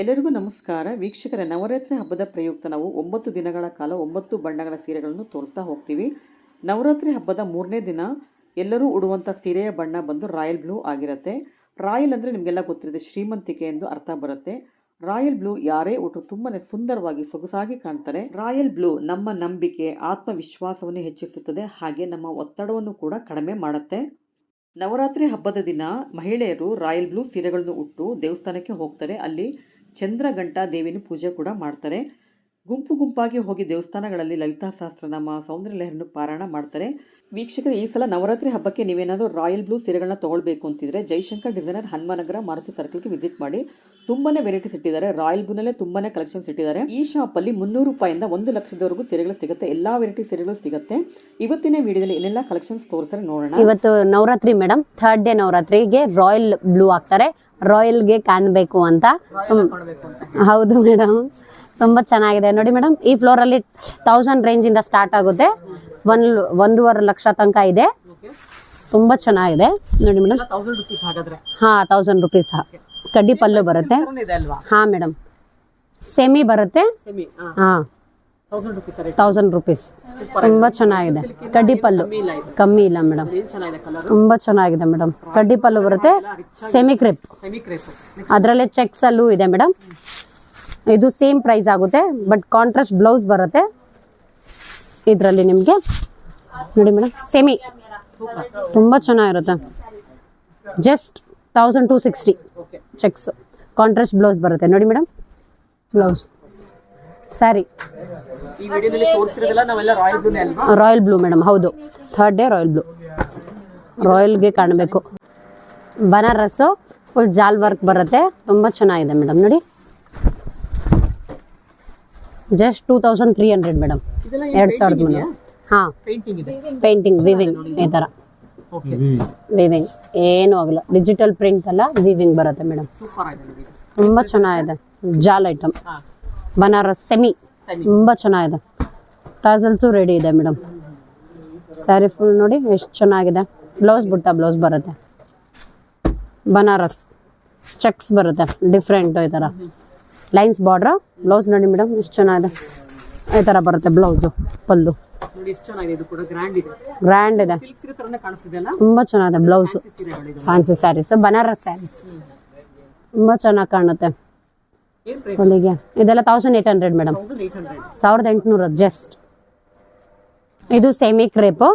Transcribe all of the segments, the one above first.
ಎಲ್ಲರಿಗೂ ನಮಸ್ಕಾರ. ವೀಕ್ಷಕರ ನವರಾತ್ರಿ ಹಬ್ಬದ ಪ್ರಯುಕ್ತ ನಾವು ಒಂಬತ್ತು ದಿನಗಳ ಕಾಲ ಒಂಬತ್ತು ಬಣ್ಣಗಳ ಸೀರೆಗಳನ್ನು ತೋರಿಸ್ತಾ ಹೋಗ್ತೀವಿ. ನವರಾತ್ರಿ ಹಬ್ಬದ ಮೂರನೇ ದಿನ ಎಲ್ಲರೂ ಉಡುವಂಥ ಸೀರೆಯ ಬಣ್ಣ ಬಂದು ರಾಯಲ್ ಬ್ಲೂ ಆಗಿರುತ್ತೆ. ರಾಯಲ್ ಅಂದರೆ ನಿಮಗೆಲ್ಲ ಗೊತ್ತಿರುತ್ತೆ, ಶ್ರೀಮಂತಿಕೆ ಎಂದು ಅರ್ಥ ಬರುತ್ತೆ. ರಾಯಲ್ ಬ್ಲೂ ಯಾರೇ ಒಟ್ಟು ತುಂಬಾ ಸುಂದರವಾಗಿ ಸೊಗಸಾಗಿ ಕಾಣ್ತಾರೆ. ರಾಯಲ್ ಬ್ಲೂ ನಮ್ಮ ನಂಬಿಕೆ, ಆತ್ಮವಿಶ್ವಾಸವನ್ನು ಹೆಚ್ಚಿಸುತ್ತದೆ. ಹಾಗೆ ನಮ್ಮ ಒತ್ತಡವನ್ನು ಕೂಡ ಕಡಿಮೆ ಮಾಡುತ್ತೆ. ನವರಾತ್ರಿ ಹಬ್ಬದ ದಿನ ಮಹಿಳೆಯರು ರಾಯಲ್ ಬ್ಲೂ ಸೀರೆಗಳನ್ನು ಉಟ್ಟು ದೇವಸ್ಥಾನಕ್ಕೆ ಹೋಗ್ತಾರೆ. ಅಲ್ಲಿ ಚಂದ್ರಘಂಟಾ ದೇವಿನ ಪೂಜೆ ಕೂಡ ಮಾಡ್ತಾರೆ. ಗುಂಪು ಗುಂಪಾಗಿ ಹೋಗಿ ದೇವಸ್ಥಾನಗಳಲ್ಲಿ ಲಲಿತಾ ಸಹಸ್ರನಾಮ ಸೌಂದರ್ಯ ಲಹರಿಯನ್ನು ಪಾರಾಯಣ ಮಾಡ್ತಾರೆ. ವೀಕ್ಷಕರು ಈ ಸಲ ನವರಾತ್ರಿ ಹಬ್ಬಕ್ಕೆ ನೀವೇನಾದರೂ ರಾಯಲ್ ಬ್ಲೂ ಸೀರೆಗಳನ್ನ ತೊಗೊಳ್ಬೇಕು ಅಂತಿದ್ರೆ ಜೈಶಂಕರ್ ಡಿಸೈನರ್ ಹನುಮಾನಗರ ಮಾರುತಿ ಸರ್ಕಲ್ಗೆ ವಿಸಿಟ್ ಮಾಡಿ. ತುಂಬಾನೇ ವೆರೈಟೀಸ್ ಇಟ್ಟಿದ್ದಾರೆ. ರಾಯಲ್ ಬ್ಲೂನಲ್ಲೇ ತುಂಬಾನೇ ಕಲೆಕ್ಷನ್ಸ್ ಇಟ್ಟಿದ್ದಾರೆ. ಈ ಶಾಪಲ್ಲಿ ಮುನ್ನೂರು ರೂಪಾಯಿಂದ ಒಂದು ಲಕ್ಷದವರೆಗೂ ಸೀರೆಗಳು ಸಿಗುತ್ತೆ. ಎಲ್ಲಾ ವೆರೈಟಿ ಸೀರೆಗಳು ಸಿಗುತ್ತೆ. ಇವತ್ತಿನ ವಿಡಿಯೋದಲ್ಲಿ ಏನೆಲ್ಲ ಕಲೆಕ್ಷನ್ಸ್ ತೋರಿಸ್ತಾರೆ ನೋಡೋಣ. ಇವತ್ತು ನವರಾತ್ರಿ ಮೇಡಮ್ ಥರ್ಡ್ ಡೇ ನವರಾತ್ರಿಗೆ ರಾಯಲ್ ಬ್ಲೂ ಹಾಕ್ತಾರೆ. ರಾಯಲ್ಗೆ ಕಾಣಬೇಕು ಅಂತ. ಹೌದು ಮೇಡಮ್ ತುಂಬಾ ಚೆನ್ನಾಗಿದೆ. ನೋಡಿ ಮೇಡಮ್ ಈ ಫ್ಲೋರ್ ಅಲ್ಲಿ ತೌಸಂಡ್ ರೇಂಜ್ ಇಂದ ಸ್ಟಾರ್ಟ್ ಆಗುತ್ತೆ. ಒಂದ್ ಒಂದೂವರೆ ಲಕ್ಷ ತನಕ ಇದೆ. ತುಂಬಾ ಚೆನ್ನಾಗಿದೆ. ನೋಡಿ ಮೇಡಮ್ ಹಾ ತೌಸಂಡ್ ರುಪೀಸ್ ಕಡ್ಡಿ ಪಲ್ಲು ಬರುತ್ತೆ. ಹಾ ಮೇಡಮ್ ಸೆಮಿ ಬರುತ್ತೆ. ಹಾ. ತೌಸಂಡ್ ರುಪೀಸ್ ತುಂಬಾ ಚೆನ್ನಾಗಿದೆ. ಕಡ್ಡಿ ಪಲ್ಲು. ಕಮ್ಮಿ ಇಲ್ಲ ಮೇಡಮ್ ತುಂಬಾ ಚೆನ್ನಾಗಿದೆ ಮೇಡಮ್ ಕಡ್ಡಿ ಪಲ್ಲು ಬರುತ್ತೆ. ಸೆಮಿ ಕ್ರಿಪ್ ಸೆಮಿ ಕ್ರೇಪ್ ಅದರಲ್ಲೇ ಚೆಕ್ಸ್ ಅಲ್ಲೂ ಇದೆ ಮೇಡಮ್ ಇದು ಸೇಮ್ ಪ್ರೈಸ್ ಆಗುತ್ತೆ ಬಟ್ ಕಾಂಟ್ರಾಸ್ಟ್ ಬ್ಲೌಸ್ ಬರುತ್ತೆ. ಇದರಲ್ಲಿ ನಿಮಗೆ ನೋಡಿ ಮೇಡಮ್ ಸೆಮಿ ತುಂಬ ಚೆನ್ನಾಗಿರುತ್ತೆ. Just thousand two sixty okay checks contrast blouse ಬರುತ್ತೆ. ನೋಡಿ ಮೇಡಮ್ ಬ್ಲೌಸ್ ಸ್ಯಾರಿ ಈ ವಿಡಿಯೋದಲ್ಲಿ ತೋರಿಸಿರೋದೆಲ್ಲ ನಾವೆಲ್ಲ ರಾಯಲ್ ಬ್ಲೂನೇ ಅಲ್ವಾ? ರಾಯಲ್ ಬ್ಲೂ ಮೇಡಮ್ ಹೌದು. ಥರ್ಡ್ ಡೇ ರಾಯಲ್ ಬ್ಲೂ ರಾಯಲ್ಗೆ ಕಾಣಬೇಕು. ಬನಾರಸ್ಸು ಫುಲ್ ಜಾಲ್ ವರ್ಕ್ ಬರುತ್ತೆ. ತುಂಬ ಚೆನ್ನಾಗಿದೆ ಮೇಡಮ್ ನೋಡಿ. Just two thousand three hundred madam ಎರಡು ಸಾವಿರದ ಮುನ್ನೂರು. ಹಾಂ. ಪೇಂಟಿಂಗ್ ವಿವಿಂಗ್ ಈ ಥರ ವಿವಿಂಗ್ ಏನೂ ಆಗಲ್ಲ. ಡಿಜಿಟಲ್ ಪ್ರಿಂಟ್ ಅಲ್ಲ ವಿವಿಂಗ್ ಬರುತ್ತೆ ಮೇಡಮ್. ತುಂಬ ಚೆನ್ನಾಗಿದೆ. Jaal item Banaras semi. ತುಂಬ ಚೆನ್ನಾಗಿದೆ. ಟಾಸಲ್ಸು ರೆಡಿ ಇದೆ ಮೇಡಮ್ ಸ್ಯಾರಿ ಫುಲ್ ನೋಡಿ ಎಷ್ಟು ಚೆನ್ನಾಗಿದೆ. ಬ್ಲೌಸ್ ಬುಟ್ಟ ಬ್ಲೌಸ್ ಬರುತ್ತೆ. ಬನಾರಸ್ ಚೆಕ್ಸ್ ಬರುತ್ತೆ. ಡಿಫ್ರೆಂಟ್ ಈ ಥರ ಲೈನ್ಸ್ ಬಾರ್ಡ್ರ್ ಬ್ಲೌಸ್ ನೋಡಿ ಮೇಡಮ್ ಎಷ್ಟು ಚೆನ್ನಾಗಿದೆ. ಈ ಥರ ಬರುತ್ತೆ ಬ್ಲೌಸು ಪಲ್ಲು. ಗ್ರ್ಯಾಂಡ್ ಇದೆ ತುಂಬ ಚೆನ್ನಾಗಿದೆ blouse fancy sarees Banaras sarees ತುಂಬ ಚೆನ್ನಾಗಿ ಕಾಣುತ್ತೆ. ಹೊಲಿಗೆ. ಇದೆಲ್ಲ ತೌಸಂಡ್ ಏಯ್ಟ್ ಹಂಡ್ರೆಡ್ ಮೇಡಮ್ ಸಾವಿರದ ಎಂಟುನೂರ ಜಸ್ಟ್ ಇದು ಸೇಮಿ ಕ್ರೇಪು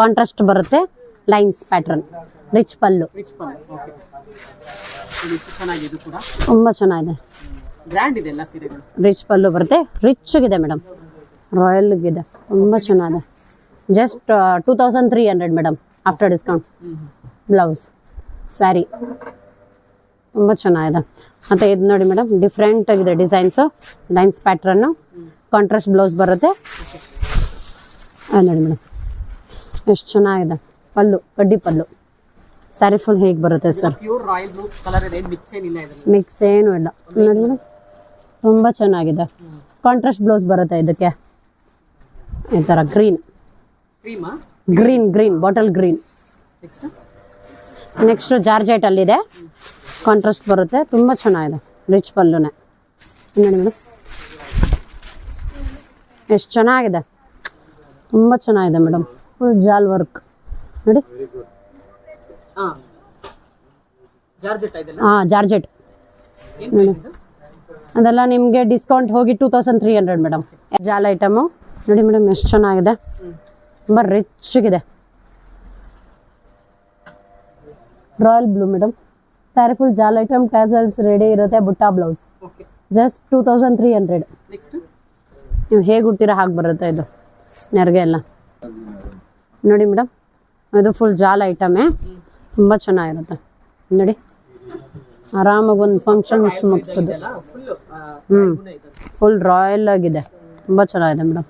ಕಾಂಟ್ರಾಸ್ಟ್ ಬರುತ್ತೆ ಲೈನ್ಸ್ ಪ್ಯಾಟರ್ನ್ ರಿಚ್ ಪಲ್ಲು. ತುಂಬ ಚೆನ್ನಾಗಿದೆ. ಗ್ರ್ಯಾಂಡ್ ಇದೆ ಎಲ್ಲ ಸೀರೆಗಳು ರಿಚ್ ಪಲ್ಲು ಬರುತ್ತೆ. ರಿಚ್ಗಿದೆ ಮೇಡಮ್ ರಾಯಲ್ಗಿದೆ ತುಂಬ ಚೆನ್ನಾಗಿದೆ. Just two thousand three hundred madam after discount blouse saree ತುಂಬ ಚೆನ್ನಾಗಿದೆ. ಮತ್ತು ಇದು ನೋಡಿ ಮೇಡಮ್ ಡಿಫ್ರೆಂಟ್ ಆಗಿದೆ designs lines pattern contrast blouse ಬರುತ್ತೆ. ನೋಡಿ ಮೇಡಮ್ ಎಷ್ಟು ಚೆನ್ನಾಗಿದೆ. ಪಲ್ಲು ಕಡ್ಡಿ ಪಲ್ಲು. ಸ್ಯಾರಿ ಫುಲ್ ಹೇಗೆ ಬರುತ್ತೆ ಸರ್ ರಾಯಲ್ ಇದೆ. ಮಿಕ್ಸ್ ಏನೂ ಇಲ್ಲ. ನೋಡಿ ಮೇಡಮ್ ತುಂಬ ಚೆನ್ನಾಗಿದೆ. ಕಾಂಟ್ರಾಸ್ಟ್ ಬ್ಲೌಸ್ ಬರುತ್ತೆ ಇದಕ್ಕೆ. ಈ ಥರ green green green bottle green next next georgette ಅಲ್ಲಿದೆ. ಕಾಂಟ್ರಾಸ್ಟ್ ಬರುತ್ತೆ ತುಂಬ ಚೆನ್ನಾಗಿದೆ. ರಿಚ್ ಪಲ್ಲುನೇ. ನೋಡಿ. ಮೇಡಮ್ ಎಷ್ಟು ಚೆನ್ನಾಗಿದೆ. ತುಂಬ ಚೆನ್ನಾಗಿದೆ ಮೇಡಮ್. ಫುಲ್ ಜಾಲ್ ವರ್ಕ್ ನೋಡಿ. ಹಾಂ ಜಾರ್ಜೆಟ್ ಅದೆಲ್ಲ ನಿಮಗೆ ಡಿಸ್ಕೌಂಟ್ ಹೋಗಿ two thousand three hundred madam jaal item ನೋಡಿ ಮೇಡಮ್ ಎಷ್ಟು ಚೆನ್ನಾಗಿದೆ. ತುಂಬ ರಿಚ್ಗಿದೆ royal blue madam saree full jaal item tassels ready ಇರುತ್ತೆ butta blouse just two thousand three hundred next ನೀವು ಹೇಗೆ ಉಡ್ತೀರಾ ಹಾಗೆ ಬರುತ್ತೆ ಇದು. ನೆರಿಗೆ ಎಲ್ಲ. ನೋಡಿ ಮೇಡಮ್ ಇದು ಫುಲ್ ಜಾಲ್ ಐಟಮೇ ತುಂಬ ಚೆನ್ನಾಗಿರುತ್ತೆ. ನೋಡಿ. ಆರಾಮಾಗಿ ಒಂದು ಫಂಕ್ಷನ್ಸ್ ಮುಗಿಸ್ಬೋದು ಹ್ಞೂ ಫುಲ್ ರಾಯಲ್ ಆಗಿದೆ ತುಂಬ ಚೆನ್ನಾಗಿದೆ ಮೇಡಮ್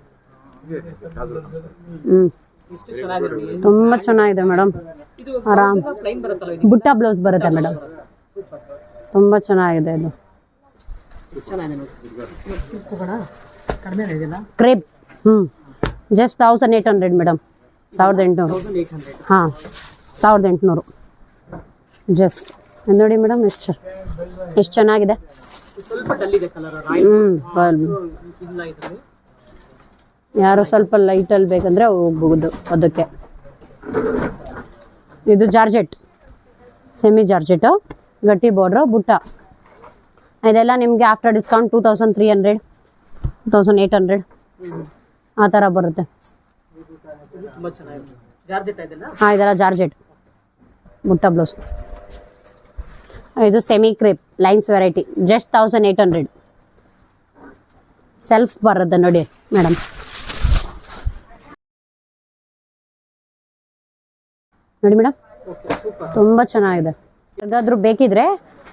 ಹ್ಞೂ ತುಂಬ ಚೆನ್ನಾಗಿದೆ ಮೇಡಮ್ ಇದು ಆರಾಮ್. ಬುಟ್ಟ ಬ್ಲೌಸ್ ಬರುತ್ತೆ ಮೇಡಮ್ ತುಂಬ ಚೆನ್ನಾಗಿದೆ ಇದು. ಕ್ರೇಪ್ ಹ್ಞೂ just thousand eight hundred madam ಸಾವಿರದ ಎಂಟುನೂರು. ಹಾಂ. ಸಾವಿರದ ಎಂಟುನೂರು. ಜಸ್ಟ್ ನೋಡಿ ಮೇಡಮ್ ಎಷ್ಟು ಎಷ್ಟು ಚೆನ್ನಾಗಿದೆ? ಯಾರು ಸ್ವಲ್ಪ ಲೈಟಲ್ಲಿ ಬೇಕಂದ್ರೆ ಹೋಗ್ಬಹುದು ಅದಕ್ಕೆ. ಇದು ಜಾರ್ಜೆಟ್ ಸೆಮಿ ಜಾರ್ಜೆಟ್ ಗಟ್ಟಿ ಬಾರ್ಡ್ರು ಬುಟ್ಟ. ಇದೆಲ್ಲ ನಿಮಗೆ after discount two thousand three hundred two thousand eight hundred ಆ ಥರ ಬರುತ್ತೆ. ಹಾಂ ಇದೆಲ್ಲ ಜಾರ್ಜೆಟ್ ಬುಟ್ಟ ಬ್ಲೌಸ್ ಇದು semi crepe lines variety just thousand eight hundred self ಬರೋದ ನೋಡಿ ಮೇಡಮ್ ನೋಡಿ ಮೇಡಮ್ ತುಂಬ ಚೆನ್ನಾಗಿದೆ. ಯಾರಿಗಾದ್ರೂ ಬೇಕಿದ್ರೆ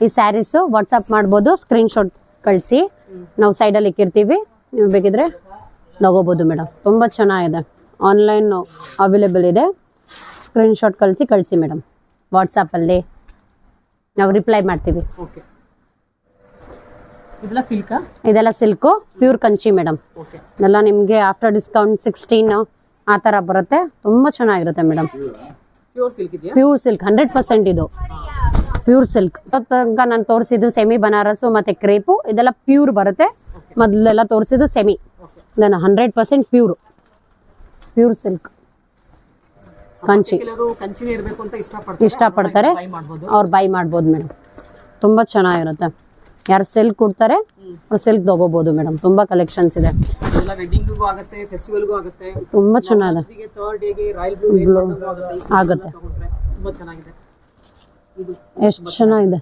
ಈ ಸ್ಯಾರೀಸು ವಾಟ್ಸಪ್ ಮಾಡ್ಬೋದು ಸ್ಕ್ರೀನ್ಶಾಟ್ ಕಳಿಸಿ. ನಾವು ಸೈಡಲ್ಲಿ ಇಕ್ಕಿರ್ತೀವಿ. ನೀವು ಬೇಕಿದ್ರೆ ತಗೋಬೋದು ಮೇಡಮ್ ತುಂಬ ಚೆನ್ನಾಗಿದೆ. ಆನ್ಲೈನ್ ಅವೈಲೇಬಲ್ ಇದೆ. ಸ್ಕ್ರೀನ್ಶಾಟ್ ಕಳಿಸಿ ಕಳಿಸಿ ಮೇಡಮ್ ವಾಟ್ಸಪ್ಪಲ್ಲಿ ನಾವು ರಿಪ್ಲೈ ಮಾಡ್ತೀವಿ. ಓಕೆ. ಇದೆಲ್ಲ ಸಿಲ್ಕಾ ಇದೆಲ್ಲ silk pure Kanchi madam okay. ಇದೆಲ್ಲ ನಿಮಗೆ ಆಫ್ಟರ್ ಡಿಸ್ಕೌಂಟ್ ಸಿಕ್ಸ್ಟೀನ್ ಆ ತರ ಬರುತ್ತೆ. ತುಂಬಾ ಚೆನ್ನಾಗಿರುತ್ತೆ ಮೇಡಮ್ ಪ್ಯೂರ್ ಸಿಲ್ಕ್ ಇದೆಯಾ? ಪ್ಯೂರ್ ಸಿಲ್ಕ್ ಹಂಡ್ರೆಡ್ ಪರ್ಸೆಂಟ್ ಇದು. ಪ್ಯೂರ್ ಸಿಲ್ಕ್ ತನಕ ನಾನು ತೋರಿಸಿದ್ದು ಸೆಮಿ ಬನಾರಸು ಮತ್ತೆ ಕ್ರೇಪು ಇದೆಲ್ಲ ಪ್ಯೂರ್ ಬರುತ್ತೆ. ಮೊದಲೆಲ್ಲ ತೋರಿಸಿದ್ದು ಸೆಮಿ ನಾನು hundred percent pure pure silk Kanchi ಇಷ್ಟಪಡ್ತಾರೆ. ಅವ್ರು ಬೈ ಮಾಡ್ಬೋದು. ಮೇಡಮ್. ತುಂಬ ಚೆನ್ನಾಗಿರುತ್ತೆ. ಯಾರು ಸಿಲ್ಕ್ ಕೊಡ್ತಾರೆ ಅವ್ರು ಸಿಲ್ಕ್ ತಗೋಬಹುದು ಮೇಡಮ್. ತುಂಬ ಕಲೆಕ್ಷನ್ಸ್ ಇದೆ. ತುಂಬ ಚೆನ್ನಾಗಿದೆ. ಆಗುತ್ತೆ. ಎಷ್ಟು ಚೆನ್ನಾಗಿದೆ.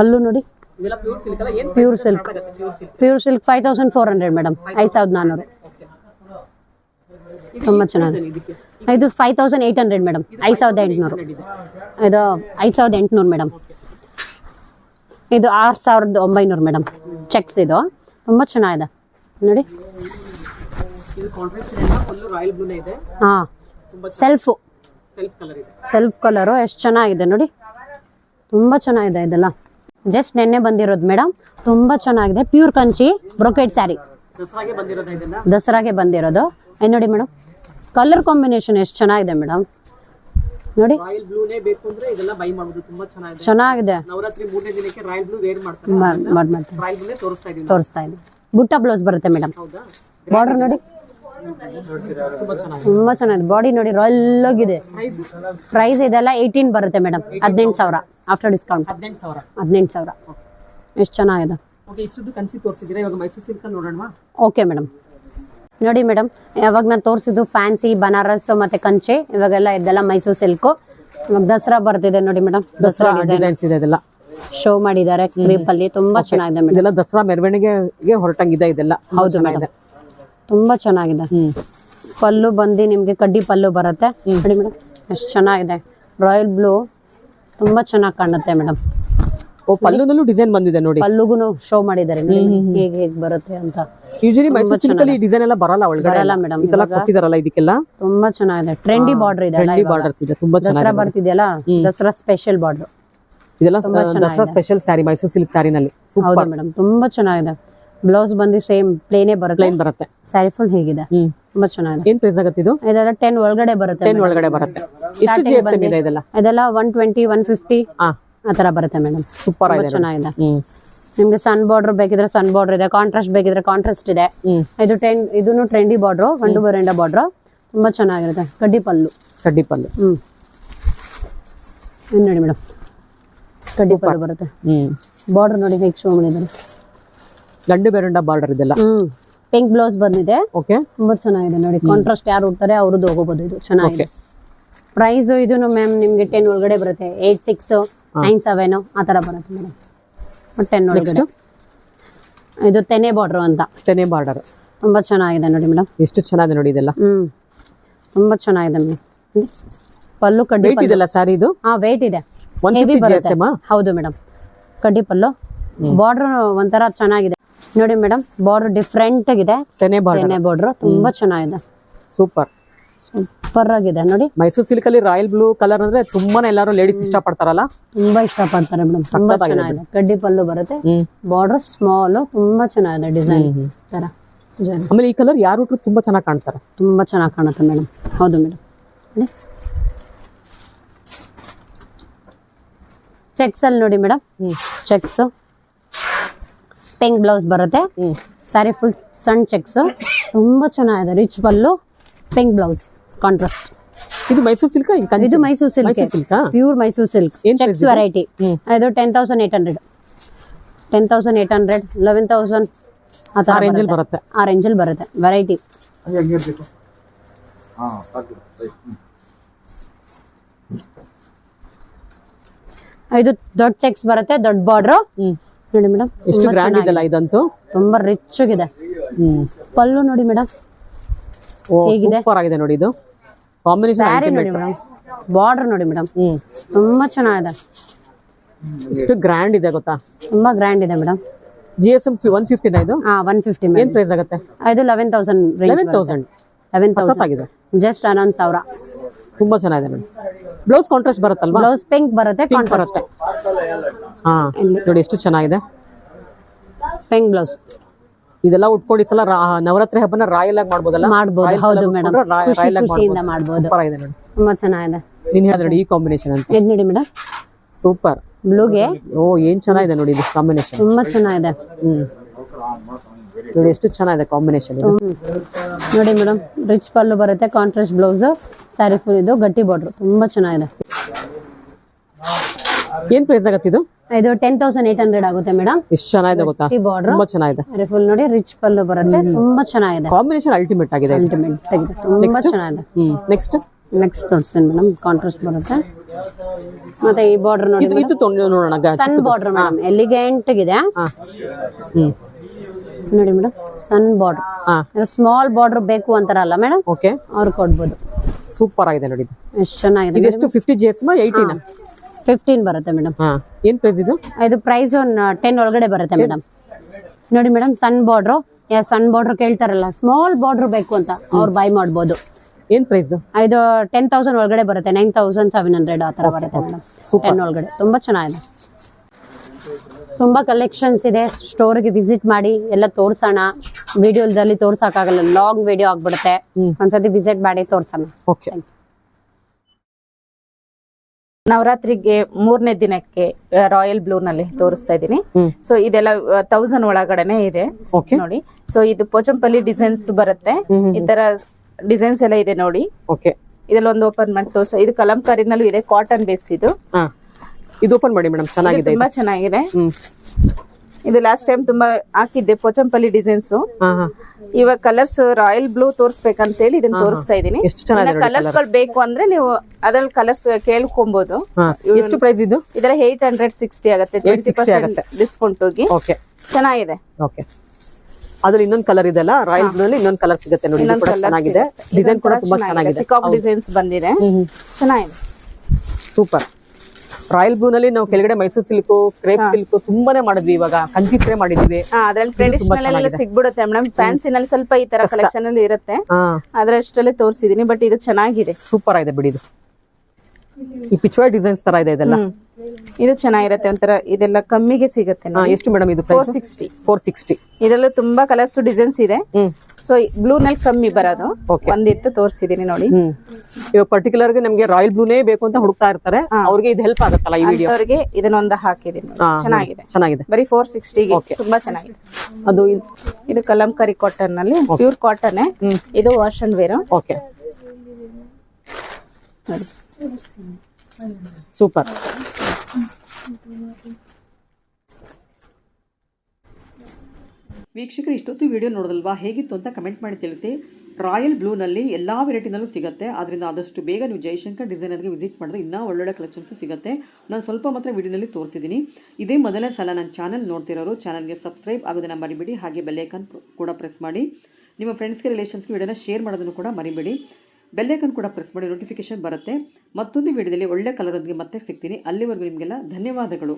ಅಲ್ಲೂ? ನೋಡಿ pure silk pure silk five thousand four hundred madam. ಐದು ಸಾವಿರದ ನಾನ್ನೂರು ತುಂಬ ಚೆನ್ನಾಗಿದೆ. ಇದು five thousand eight hundred madam ಐದು ಸಾವಿರದ ಎಂಟುನೂರು. ಇದು. ಐದು ಸಾವಿರದ ಎಂಟುನೂರು ಮೇಡಮ್ ಇದು ಆರು ಸಾವಿರದ ಒಂಬೈನೂರು ಮೇಡಮ್ ಚೆಕ್ಸ್ ಇದು. ತುಂಬ ಚೆನ್ನಾಗಿದೆ. ನೋಡಿ. ಹಾಂ. ಸೆಲ್ಫು ಸೆಲ್ಫ್ ಕಲರ್ ಇದೆ. ಸೆಲ್ಫ್ ಕಲರು ಎಷ್ಟು ಚೆನ್ನಾಗಿದೆ ನೋಡಿ. ತುಂಬ ಚೆನ್ನಾಗಿದೆ ಇದೆಲ್ಲ. ಜಸ್ಟ್ ನೆನ್ನೆ ಬಂದಿರೋದು ಮೇಡಮ್ ತುಂಬ ಚೆನ್ನಾಗಿದೆ. ಪ್ಯೂರ್ ಕಂಚಿ ಬ್ರೊಕೆಟ್ ಸ್ಯಾರಿ ದಸರಾಗೆ ಬಂದಿರೋದ. ಬಂದಿರೋದು ನೋಡಿ ಮೇಡಮ್. ಕಲರ್ ಕಾಂಬಿನೇಷನ್ ಎಷ್ಟು ಚೆನ್ನಾಗಿದೆ ಮೇಡಮ್? ನೋಡಿ. ರಾಯಲ್ ಬ್ಲೂನೇ ಬೇಕು ಅಂದ್ರೆ ಇದೆಲ್ಲ ಬೈ ಮಾಡಬಹುದು ತುಂಬಾ ಚೆನ್ನಾಗಿದೆ. ಚೆನ್ನಾಗಿದೆ. ನವರಾತ್ರಿ ಮೂರನೇ ದಿನಕ್ಕೆ ರಾಯಲ್ ಬ್ಲೂ ವೇರ್ ಮಾಡ್ತಾರೆ. ರಾಯಲ್ ಬ್ಲೂನೇ ತೋರಿಸ್ತಾ ಇದೀನಿ. ತೋರಿಸ್ತಾ ಇದೀನಿ. ಬುಟ್ಟ ಬ್ಲೌಸ್ ಬರುತ್ತೆ ಮೇಡಮ್. ಹೌದಾ? ಬಾರ್ಡರ್ ನೋಡಿ. ತುಂಬಾ ಚೆನ್ನಾಗಿದೆ. ಬಾಡಿ ನೋಡಿ ರಾಯಲ್ ಆಗಿದೆ. ಪ್ರೈಸ್ ಇದೆಲ್ಲ ಏಯ್ಟೀನ್ ಬರುತ್ತೆ ಮೇಡಮ್. ಹದಿನೆಂಟು ಸಾವಿರ ಆಫ್ಟರ್ ಡಿಸ್ಕೌಂಟ್ ಹದಿನೆಂಟು ಸಾವಿರ. ಹದಿನೆಂಟು ಸಾವಿರ. ಎಷ್ಟು ಚೆನ್ನಾಗಿದೆ. ಓಕೆ ಕನ್ಸಿ ತೋರಿಸಿದ್ದೀರಾ? ಇವಾಗ ಮೈಸೂರು ಸಿಲ್ಕ್ ನೋಡೋಣ ಓಕೆ ಮೇಡಮ್. ನೋಡಿ ಮೇಡಮ್ ಯಾವಾಗ ನಾನು ತೋರಿಸಿದ್ದು ಫ್ಯಾನ್ಸಿ ಬನಾರಸ್ ಮತ್ತೆ ಕಂಚೆ ಇವಾಗೆಲ್ಲ ಇದೆಲ್ಲ ಮೈಸೂರು ಸಿಲ್ಕು ದಸರಾ ಬರ್ತಿದೆ ನೋಡಿ ಮೇಡಮ್ ದಸರಾ ಡಿಸೈನ್ಸ್ ಇದೆ ಇದೆಲ್ಲ. ಶೋ ಮಾಡಿದ್ದಾರೆ ಕ್ರೀಪ್ ಅಲ್ಲಿ ತುಂಬಾ ಚೆನ್ನಾಗಿದೆ ಮೇಡಮ್ ಇದೆಲ್ಲ ದಸರಾ ಮೆರವಣಿಗೆಗೆ ಹೊರಟಂಗಿದೆ ಇದೆಲ್ಲ. ಹೌದು ಮೇಡಮ್ ತುಂಬಾ ಚೆನ್ನಾಗಿದೆ. ಪಲ್ಲು ಬಂದು ನಿಮ್ಗೆ ಕಡ್ಡಿ ಪಲ್ಲು ಬರುತ್ತೆ. ನೋಡಿ ಮೇಡಮ್ ಎಷ್ಟು ಚೆನ್ನಾಗಿದೆ. ರಾಯಲ್ ಬ್ಲೂ ತುಂಬಾ ಚೆನ್ನಾಗಿ ಕಾಣುತ್ತೆ ಮೇಡಮ್ ಪಲ್ಲುನಲ್ಲೂ ಡಿಸೈನ್ ಬಂದಿದೆ ನೋಡಿ. ಪಲ್ಲುಗೂ ಶೋ ಮಾಡಿದ್ದಾರೆ. ಹೇಗೆ ಹೇಗೆ ಬರುತ್ತೆ ಅಂತ. ಯೂಶಲಿ ಮೈಸೂರು ಸಿಲ್ಕ್ ಅಲ್ಲಿ ಡಿಸೈನ್ ಎಲ್ಲ ಬರಲ್ಲ ಒಳಗಡೆ ಬರಲ್ಲ ಮೇಡಮ್ ಇದೆಲ್ಲ ಕೊಟ್ಟಿದಾರಲ್ಲ ಇದಕ್ಕೆಲ್ಲ? ತುಂಬಾ ಚೆನ್ನಾಗಿದೆ. ಟ್ರೆಂಡಿ ಬಾರ್ಡರ್ ಇದೆ ಟ್ರೆಂಡಿ ಬಾರ್ಡರ್ಸ್ ಇದೆ. ತುಂಬಾ ದಸರಾ ಚೆನ್ನಾಗಿದೆ. ಬರ್ತಿದೆಯಲ್ಲ? ದಸರಾ ಸ್ಪೆಷಲ್ ಬಾರ್ಡರ್ ಇದೆಲ್ಲ Dasara special saree Mysore silk ಸ್ಯಾರಿನಲ್ಲಿ ಹೌದು ಸೂಪರ್ ಮೇಡಮ್ ತುಂಬಾ ಚೆನ್ನಾಗಿದೆ. ಬ್ಲೌಸ್ ಬಂದು ಸೇಮ್ ಪ್ಲೇನೇ ಬರುತ್ತೆ. ಪ್ಲೇನ್ ಬರುತ್ತೆ. ಸ್ಯಾರಿ ಫುಲ್ ಹೇಗಿದೆ. ತುಂಬಾ ಚೆನ್ನಾಗಿದೆ. ಏನ್ ಪ್ರೈಸ್ ಆಗುತ್ತೆ ಇದು? ಇದೆಲ್ಲ ಟೆನ್ ಒಳಗಡೆ ಬರುತ್ತೆ ಟೆನ್ ಒಳಗಡೆ ಬರುತ್ತೆ. ಎಷ್ಟು ಜಿಎಸ್ಎಂ ಇದೆ ಇದೆಲ್ಲ? ಇದೆಲ್ಲ ಒನ್ ಟ್ವೆಂಟಿ ಒನ್ ಫಿಫ್ಟಿ ಹಾ. ಆ ತರ ಬರುತ್ತೆ ಮೇಡಮ್. ಸೂಪರ್ ಆಗಿದೆ. ಚೆನ್ನಾಗಿದೆ. ನಿಮ್ಗೆ ಸನ್ ಬಾರ್ಡರ್ ಬೇಕಿದ್ರೆ ಸನ್ ಬಾರ್ಡರ್ ಇದೆ ಕಾಂಟ್ರಾಸ್ಟ್ ಬೇಕಿದ್ರೆ ಕಾಂಟ್ರಾಸ್ಟ್ ಇದೆ. ಇದು ಟೆನ್ ಇದನ್ನು ಟ್ರೆಂಡಿ ಬಾರ್ಡ್ರು ಗಂಡು ಬರೆಂಡ ಬಾರ್ಡ್ರು ತುಂಬಾ ಚೆನ್ನಾಗಿರುತ್ತೆ. ಕಡ್ಡಿ ಪಲ್ಲು. ಕಡ್ಡಿ ಪಲ್ಲು. ಹ್ಮ್. ನೋಡಿ ಮೇಡಮ್. ಕಡ್ಡಿ ಪಲ್ಲು ಬರುತ್ತೆ. ಹ್ಮ್. ಬಾರ್ಡರ್ ನೋಡಿ ಹೇಗೆ ಶೋ ಮಾಡಿದ್ದಾರೆ. ಗಂಡು ಬೆರಂಡ ಬಾರ್ಡರ್ ಇದೆಲ್ಲ ಹ್ಮ್. ಪಿಂಕ್ ಬ್ಲೌಸ್ ಬಂದಿದೆ. ಓಕೆ ತುಂಬಾ ಚೆನ್ನಾಗಿದೆ ನೋಡಿ. ಕಾಂಟ್ರಾಸ್ಟ್ ಯಾರು ಉಡ್ತಾರೆ ಅವ್ರದ್ದು ಹೋಗಬಹುದು ಇದು. ಚೆನ್ನಾಗಿದೆ. ಪ್ರೈಸ್ ಇದು ಮ್ಯಾಮ್ ನಿಮ್ಗೆ ಟೆನ್ ಒಳಗಡೆ ಬರುತ್ತೆ. ಏಟ್ ಸಿಕ್ಸ್ ನೈನ್ ಸೆವೆನ್ ಆ ತರ ಬರುತ್ತೆ ಮೇಡಮ್. ಟೆನ್ ನೋಡಿ ಇದು ತೆನೆ ಬಾರ್ಡ್ರು ಅಂತ. ತೆನೆ ಬಾರ್ಡರ್ ತುಂಬಾ ಚೆನ್ನಾಗಿದೆ ನೋಡಿ ಮೇಡಮ್. ಎಷ್ಟು ಚೆನ್ನಾಗಿದೆ ನೋಡಿ ಇದೆಲ್ಲ. ಹ್ಮ್. ತುಂಬಾ ಚೆನ್ನಾಗಿದೆ ಮೇಡಮ್. ಪಲ್ಲು ಕಡ್ಡಿ ವೇಟ್ ಇದೆಲ್ಲ ಸ್ಯಾರಿ ಇದು? ಹಾ ವೇಟ್ ಇದೆ. One Heavy fifty G S ಬರುತ್ತೆ. ಎಂ ಹೌದು ಮೇಡಮ್. ಕಡ್ಡಿ ಪಲ್ಲು. ಬಾರ್ಡರ್ ಒಂಥರ ಚೆನ್ನಾಗಿದೆ. ನೋಡಿ ಮೇಡಮ್ ಬಾರ್ಡರ್ ಡಿಫ್ರೆಂಟ್ ಆಗಿದೆ. ತೆನೆ ಬಾರ್ಡರ್ ತೆನೆ ಬಾರ್ಡರ್ ತುಂಬಾ ಚೆನ್ನಾಗಿದೆ. ಸೂಪರ್ ಸೂಪರ್ ಆಗಿದೆ ನೋಡಿ. ಮೈಸೂರು ಸಿಲ್ಕ್ ಅಲ್ಲಿ ರಾಯಲ್ ಬ್ಲೂ ಕಲರ್ ಅಂದ್ರೆ ತುಂಬಾನೇ ಎಲ್ಲರೂ ಲೇಡೀಸ್ ಇಷ್ಟಪಡ್ತಾರಲ್ಲ? ತುಂಬಾ ಇಷ್ಟ ಪಡ್ತಾರೆ ಮೇಡಮ್ ತುಂಬಾ ಚೆನ್ನಾಗಿದೆ. ಕಡ್ಡಿ ಪಲ್ಲು ಬರುತ್ತೆ. ಬಾರ್ಡರ್ ಸ್ಮಾಲ್ ತುಂಬಾ ಚೆನ್ನಾಗಿದೆ ಡಿಸೈನ್ ತರ ಆಮೇಲೆ ಈ ಕಲರ್ ಯಾರು ತುಂಬಾ ಚೆನ್ನಾಗಿ ಕಾಣ್ತಾರೆ? ತುಂಬಾ ಚೆನ್ನಾಗಿ ಕಾಣುತ್ತೆ ಮೇಡಮ್. ಹೌದು ಮೇಡಮ್. ಚೆಕ್ಸ್ ಅಲ್ಲಿ ನೋಡಿ ಮೇಡಮ್. ಚೆಕ್ಸ್ ಪಿಂಕ್ ಬ್ಲೌಸ್ ಬರುತ್ತೆ. ಸ್ಯಾರಿ ಫುಲ್ ಸಣ್ಣ ಚೆಕ್ಸ್ ತುಂಬಾ ಚೆನ್ನಾಗಿದೆ rich pallu pink blouse contrast ಇದು ಮೈಸೂರು ಸಿಲ್ಕ್ ಇದು Mysore silk Mysore silk pure Mysore silk checks variety. ಇದು? Ten thousand eight hundred ten thousand eight hundred eleven thousand ಆ ಆ ಥರ ರೇಂಜ್ ಅಲ್ಲಿ ಬರುತ್ತೆ. ಆ ರೇಂಜಲ್ಲಿ ಬರುತ್ತೆ. ವೆರೈಟಿ ಇದು ದೊಡ್ಡ ಚೆಕ್ಸ್ ಬರುತ್ತೆ ದೊಡ್ಡ ಬಾರ್ಡ್ರು ನೋಡಿ ಮೇಡಮ್ ಎಷ್ಟು ಗ್ರ್ಯಾಂಡ್ ಇದೆಲ್ಲ ಇದಂತೂ? ತುಂಬಾ ರಿಚ್ ಆಗಿದೆ. ಪಲ್ಲು ನೋಡಿ ಮೇಡಮ್ ಓ ಹೇಗಿದೆ? ಸೂಪರ್ ಆಗಿದೆ ನೋಡಿ ಇದು. ಕಾಂಬಿನೇಷನ್ ನೋಡಿ ಮೇಡಮ್ ಬಾರ್ಡರ್ ನೋಡಿ ಮೇಡಮ್ ತುಂಬಾ ಚೆನ್ನಾಗಿದೆ. ಇಷ್ಟು ಗ್ರ್ಯಾಂಡ್ ಇದೆ ಗೊತ್ತಾ? ತುಂಬಾ ಗ್ರ್ಯಾಂಡ್ ಇದೆ madam G S M one ಫಿಫ್ಟಿನ ಇದು? ಹಾ ಒನ್ ಫಿಫ್ಟಿ ಏನ್ ಪ್ರೈಸ್ ಆಗುತ್ತೆ? ಇದು eleven thousand eleven thousand eleven thousand ಆಗಿದೆ. ಜಸ್ಟ್ ಹನ್ನೊಂದು ಸಾವಿರ. ತುಂಬಾ ಚೆನ್ನಾಗಿದೆ ಮೇಡಮ್ ಬ್ಲೌಸ್ ಕಾಂಟ್ರಾಸ್ಟ್ ಬರುತ್ತಲ್ವಾ? ಬ್ಲೌಸ್ ಪಿಂಕ್ ಬರುತ್ತೆ ಪಿಂಕ್ ಬರುತ್ತೆ. ಹಾ ನೋಡಿ ಎಷ್ಟು ಚೆನ್ನಾಗಿದೆ. ಪಿಂಕ್ ಬ್ಲೌಸ್ ಇದೆಲ್ಲ ಉಟ್ಕೊಂಡು ಈ ಸಲ ನವರಾತ್ರಿ ಹಬ್ಬನ ರಾಯಲ್ ಆಗಿ ಮಾಡ್ಬೋದಲ್ಲ? ಮಾಡ್ಬೋದು ಹೌದು colour ಮೇಡಮ್ ಉಟ್ಕೊಂಡ್ರೆ ರಾಯಲ್ ಆಗಿ ಖುಷಿಯಿಂದ ಮಾಡ್ಬೋದು. ಮಾಡ್ಬೋದು. ಸೂಪರ್ ಆಗಿದೆ ನೋಡಿ. ತುಂಬಾ ಚೆನ್ನಾಗಿದೆ. ನೀನ್ ಹೇಳಿದ ನೋಡಿ ಈ ಕಾಂಬಿನೇಷನ್ ಅಂತ. ಇದು ನೋಡಿ ಮೇಡಮ್ ಸೂಪರ್ ಬ್ಲೂಗೆ ಓ ಏನ್ ಚೆನ್ನಾಗಿದೆ ನೋಡಿ ಇದು ಕಾಂಬಿನೇಷನ್ ತುಂಬಾ ಚೆನ್ನಾಗಿದೆ. ಹ್ಮ್. ನೋಡಿ ಎಷ್ಟು ಚೆನ್ನಾಗಿದೆ ಕಾಂಬಿನೇಷನ್. ನೋಡಿ ಮೇಡಮ್ ರಿಚ್ ಪಲ್ಲು ಬರುತ್ತೆ ಕಾಂಟ್ರಾಸ್ಟ್ ಬ್ಲೌಸ್ ಸ್ಯಾರಿ ಫುಲ್ ಇದು ಗಟ್ಟಿ ಬಾರ್ಡ್ರು ತುಂಬಾ ಚೆನ್ನಾಗಿದೆ. ಏನ್ ಪ್ರೈಸ್ ಆಗತ್ತೆ ಇದು? ಇದು ಟೆನ್ ತೌಸಂಡ್ ಏಟ್ ಹಂಡ್ರೆಡ್ ಆಗುತ್ತೆ ಮೇಡಮ್ ಎಷ್ಟು ಚೆನ್ನಾಗಿದೆ ಗೊತ್ತಾ? ಬಾರ್ಡರ್ ಬಾರ್ಡ್ರು ತುಂಬಾ ಚೆನ್ನಾಗಿದೆ. ಅರೆ ಫುಲ್ ನೋಡಿ ರಿಚ್ ಪಲ್ಲು ಬರುತ್ತೆ. ತುಂಬಾ ಚೆನ್ನಾಗಿದೆ. ಕಾಂಬಿನೇಷನ್ ಅಲ್ಟಿಮೇಟ್ ಆಗಿದೆ. ಅಲ್ಟಿಮೇಟ್ ಆಗಿದೆ. ತುಂಬಾ ಚೆನ್ನಾಗಿದೆ. ನೆಕ್ಸ್ಟ್ ನೆಕ್ಸ್ಟ್ ತೋರಿಸ್ತೀನಿ ಮೇಡಮ್ ಕಾಂಟ್ರಾಸ್ಟ್ ಬರುತ್ತೆ. ಮತ್ತೆ ಈ ಬಾರ್ಡರ್ ನೋಡಿ ಇದು ನೋಡೋಣ ಸನ್ ಬಾರ್ಡರ್ ಮೇಡಮ್ ಎಲಿಗೆಂಟ್ ಇದೆ ಹ್ಮ್. ನೋಡಿ madam sun border small border ಬೇಕು ಅಂತಾರಲ್ಲ ಮೇಡಮ್ ಓಕೆ ಅವ್ರು ಕೊಡ್ಬೋದು. ಸೂಪರ್ ಆಗಿದೆ ನೋಡಿ ಎಷ್ಟು ಚೆನ್ನಾಗಿದೆ. ಎಷ್ಟು fifty G S eighteen fifteen ಬರುತ್ತೆ ಮೇಡಮ್ ಹಾ ಏನ್ ಪ್ರೈಸ್ ಇದು? ಇದು ಪ್ರೈಸ್ ಟೆನ್ ಒಳಗಡೆ ಬರುತ್ತೆ ಮೇಡಮ್ ನೋಡಿ ಮೇಡಮ್ ಸನ್ ಬಾರ್ಡ್ರು ಯಾವ ಸನ್ ಬಾರ್ಡ್ರು ಕೇಳ್ತಾರಲ್ಲ ಸ್ಮಾಲ್ ಬಾರ್ಡ್ರು ಬೇಕು ಅಂತ ಅವ್ರು ಬೈ ಮಾಡ್ಬೋದು. ಏನ್ ಪ್ರೈಸ್ ಇದು ಟೆನ್ ತೌಸಂಡ್ ಒಳಗಡೆ ಬರುತ್ತೆ ನೈನ್ ತೌಸಂಡ್ ಸೆವೆನ್ ಹಂಡ್ರೆಡ್ ಆ ಥರ ಬರುತ್ತೆ ಮೇಡಮ್ ಟೆನ್ ಒಳಗಡೆ. ತುಂಬ ಚೆನ್ನಾಗಿದೆ. ತುಂಬ ಕಲೆಕ್ಷನ್ಸ್ ಇದೆ. ಸ್ಟೋರ್ಗೆ ವಿಸಿಟ್ ಮಾಡಿ ಎಲ್ಲ ತೋರ್ಸೋಣ. ವಿಡಿಯೋದಲ್ಲಿ ತೋರ್ಸಕ್ಕಾಗಲ್ಲ ಲಾಂಗ್ ವಿಡಿಯೋ ಆಗ್ಬಿಡುತ್ತೆ. ಒಂದ್ಸತಿ ವಿಸಿಟ್ ಮಾಡಿ ತೋರ್ಸೋಣ. ಓಕೆ ನವರಾತ್ರಿಗೆ ಮೂರನೇ ದಿನಕ್ಕೆ ರಾಯಲ್ ಬ್ಲೂ ನಲ್ಲಿ ತೋರಿಸ್ತಾ ಇದ್ದೀನಿ. ಹ್ಮ್. ಸೊ ಇದೆಲ್ಲ ತೌಸಂಡ್ ಒಳಗಡೆನೆ ಇದೆ ನೋಡಿ. ಸೊ ಇದು ಪೋಚಂಪಲ್ಲಿ ಡಿಸೈನ್ಸ್ ಬರುತ್ತೆ. ಈ ತರ ಡಿಸೈನ್ಸ್ ಎಲ್ಲ ಇದೆ ನೋಡಿ. ಓಕೆ ಇದೆಲ್ಲ ಒಂದು ಓಪನ್ ಮಾಡಿ ತೋರ್ಸ. ಇದು ಕಲಂಕಾರಿನಲ್ಲೂ ಇದೆ ಕಾಟನ್ ಬೇಸ್ ಇದು. ಇದು ಓಪನ್ ಮಾಡಿ ಮೇಡಮ್ ಚೆನ್ನಾಗಿದೆ ತುಂಬಾ ಚೆನ್ನಾಗಿದೆ. ಇದು ಲಾಸ್ಟ್ ಟೈಮ್ ತುಂಬಾ ಹಾಕಿದ್ದೆ ಪೋಚಂಪಲ್ಲಿ ಡಿಸೈನ್ಸ್ ಇವಾಗ ಕಲರ್ಸ್ ರಾಯಲ್ ಬ್ಲೂ ತೋರಿಸ್ಬೇಕಂತ ಹೇಳಿ ಇದನ್ನ ತೋರಿಸ್ತಾ ಇದೀನಿ. ಎಷ್ಟು ಕಲರ್ಸ್ಗಳು ಬೇಕು ಅಂದ್ರೆ ನೀವು ಅದ್ರಲ್ಲಿ ಕಲರ್ಸ್ ಕೇಳ್ಕೊಬಹುದು ಎಷ್ಟು ಪ್ರೈಸ್ ಇದು? ಇದೆಲ್ಲ ಏಟ್ ಹಂಡ್ರೆಡ್ ಸಿಕ್ಸ್ಟಿ ಆಗುತ್ತೆ ಟ್ವೆಂಟಿ ಪರ್ಸೆಂಟ್ ಆಗುತ್ತೆ. ಡಿಸ್ಕೌಂಟ್ ಹೋಗಿ. ಚೆನ್ನಾಗಿದೆ. ಓಕೆ ಅದ್ರಲ್ಲಿ ಇನ್ನೊಂದು ಕಲರ್ ಇದೆಲ್ಲ ರಾಯಲ್ ಬ್ಲೂ ಅಲ್ಲಿ ಇನ್ನೊಂದು ಕಲರ್ ಸಿಗುತ್ತೆ ನೋಡಿ ಇದು ಕೂಡ ಚೆನ್ನಾಗಿದೆ. ಡಿಸೈನ್ ಕೂಡ ತುಂಬಾ ಚೆನ್ನಾಗಿದೆ. ಡಿಸೈನ್ಸ್ ಬಂದಿದೆ. ಚೆನ್ನಾಗಿದೆ. ಸೂಪರ್ ರಾಯಲ್ ಬ್ಲೂ ನಲ್ಲಿ ನಾವು ಕೆಳಗಡೆ ಮೈಸೂರು ಸಿಲ್ಕ್ ಕ್ರೇಪ್ ಸಿಲ್ಕ್ ತುಂಬಾನೇ ಮಾಡಿದ್ವಿ ಇವಾಗ. ಕಂಚಿ ಸ್ಪ್ರೇ ಮಾಡಿದ್ವಿ ಅದ್ರಲ್ಲಿ ಟ್ರೆಡಿಷನಲ್ ಸಿಗ್ಬಿಡುತ್ತೆ ಮೇಡಮ್ ಫ್ಯಾನ್ಸಿನಲ್ಲಿ ಸ್ವಲ್ಪ ಈ ತರ ಕಲೆಕ್ಷನ್ ಅಲ್ಲಿ ಇರುತ್ತೆ. ಅದ್ರಷ್ಟರಲ್ಲಿ ಅದ್ರಷ್ಟಲ್ಲೇ ತೋರಿಸಿದೀನಿ ಬಟ್ ಇದು ಚೆನ್ನಾಗಿದೆ. ಸೂಪರ್ ಆಗಿದೆ ಬಿಡಿ ಇದು. ಈ ಪಿಚ್ವಾಯ್ ಡಿಸೈನ್ಸ್ ತರ ಇದೆ ಇದೆಲ್ಲ. ಇದು ಚೆನ್ನಾಗಿರುತ್ತೆ ಒಂಥರ ಇದೆಲ್ಲ ಕಮ್ಮಿಗೆ ಸಿಗುತ್ತೆ ಎಷ್ಟು ಮೇಡಮ್ ಇದು ಫೋರ್ ಸಿಕ್ಸ್ಟಿ ಫೋರ್ ಸಿಕ್ಸ್ಟಿ ಇದೆಲ್ಲ ತುಂಬಾ ಕಲರ್ಸ್ ಡಿಸೈನ್ಸ್ ಇದೆ. ಸೊ ಬ್ಲೂ ನಲ್ಲಿ ಕಮ್ಮಿ ಬರೋದು. ಒಂದಿತ್ತು ತೋರಿಸಿದೀನಿ ನೋಡಿ. ಇವಾಗ ಪರ್ಟಿಕ್ಯುಲರ್ಗೆ ನಮ್ಗೆ ರಾಯಲ್ ಬ್ಲೂನೇ ಬೇಕು ಅಂತ ಹುಡುಕ್ತಾ ಇರ್ತಾರೆ. ಅವ್ರಿಗೆ ಇದು ಹೆಲ್ಪ್ ಆಗುತ್ತಲ್ಲ ಈ ವಿಡಿಯೋ ಅವ್ರಿಗೆ ಇದನ್ನೊಂದು ಹಾಕಿದೀನಿ. ಚೆನ್ನಾಗಿದೆ. ಚೆನ್ನಾಗಿದೆ. ಬರೀ ಫೋರ್ ಸಿಕ್ಸ್ಟಿಗೆ ತುಂಬಾ ಚೆನ್ನಾಗಿದೆ. ಅದು ಇದು ಕಲಂಕರಿ ಕಾಟನ್ನಲ್ಲಿ ಪ್ಯೂರ್ ಕಾಟನ್ ಇದು wash and wear okay super. ವೀಕ್ಷಕರು, ಇಷ್ಟೊತ್ತು ವಿಡಿಯೋ ನೋಡಿದಲ್ವಾ ಹೇಗಿತ್ತು ಅಂತ ಕಮೆಂಟ್ ಮಾಡಿ ತಿಳಿಸಿ. ರಾಯಲ್ ಬ್ಲೂನಲ್ಲಿ ಎಲ್ಲ ವೆರೈಟಿನಲ್ಲೂ ಸಿಗುತ್ತೆ. ಅದರಿಂದ ಆದಷ್ಟು ಬೇಗ ನೀವು ಜಯಶಂಕರ್ ಡಿಸೈನರ್ಗೆ ವಿಸಿಟ್ ಮಾಡಿದ್ರೆ ಇನ್ನೂ ಒಳ್ಳೊಳ್ಳೆ ಕಲೆಕ್ಷನ್ಸು ಸಿಗುತ್ತೆ. ನಾನು ಸ್ವಲ್ಪ ಮಾತ್ರ ವಿಡಿಯೋನಲ್ಲಿ ತೋರಿಸಿದ್ದೀನಿ ಇದೇ ಮೊದಲನೇ ಸಲ ನನ್ನ ಚಾನಲ್ ನೋಡ್ತಿರೋರು ಚಾನಲ್ಗೆ ಸಬ್ಸ್ಕ್ರೈಬ್ ಆಗೋದನ್ನು ಮರಿಬೇಡಿ. ಹಾಗೆ ಬೆಲ್ಲೈಕನ್ ಕೂಡ ಪ್ರೆಸ್ ಮಾಡಿ. ನಿಮ್ಮ ಫ್ರೆಂಡ್ಸ್ಗೆ ರಿಲೇಷನ್ಸ್ಗೆ ವಿಡಿಯೋನ ಶೇರ್ ಮಾಡೋದನ್ನು ಕೂಡ ಮರಿಬೇಡಿ. ಬೆಲ್ಲೈಕನ್ ಕೂಡ ಪ್ರೆಸ್ ಮಾಡಿ ನೋಟಿಫಿಕೇಶನ್ ಬರುತ್ತೆ. ಮತ್ತೊಂದು ವಿಡಿಯೋದಲ್ಲಿ ಒಳ್ಳೆ ಕಲರೊಂದಿಗೆ ಮತ್ತೆ ಸಿಗ್ತೀನಿ. ಅಲ್ಲಿವರೆಗೂ ನಿಮಗೆಲ್ಲ ಧನ್ಯವಾದಗಳು.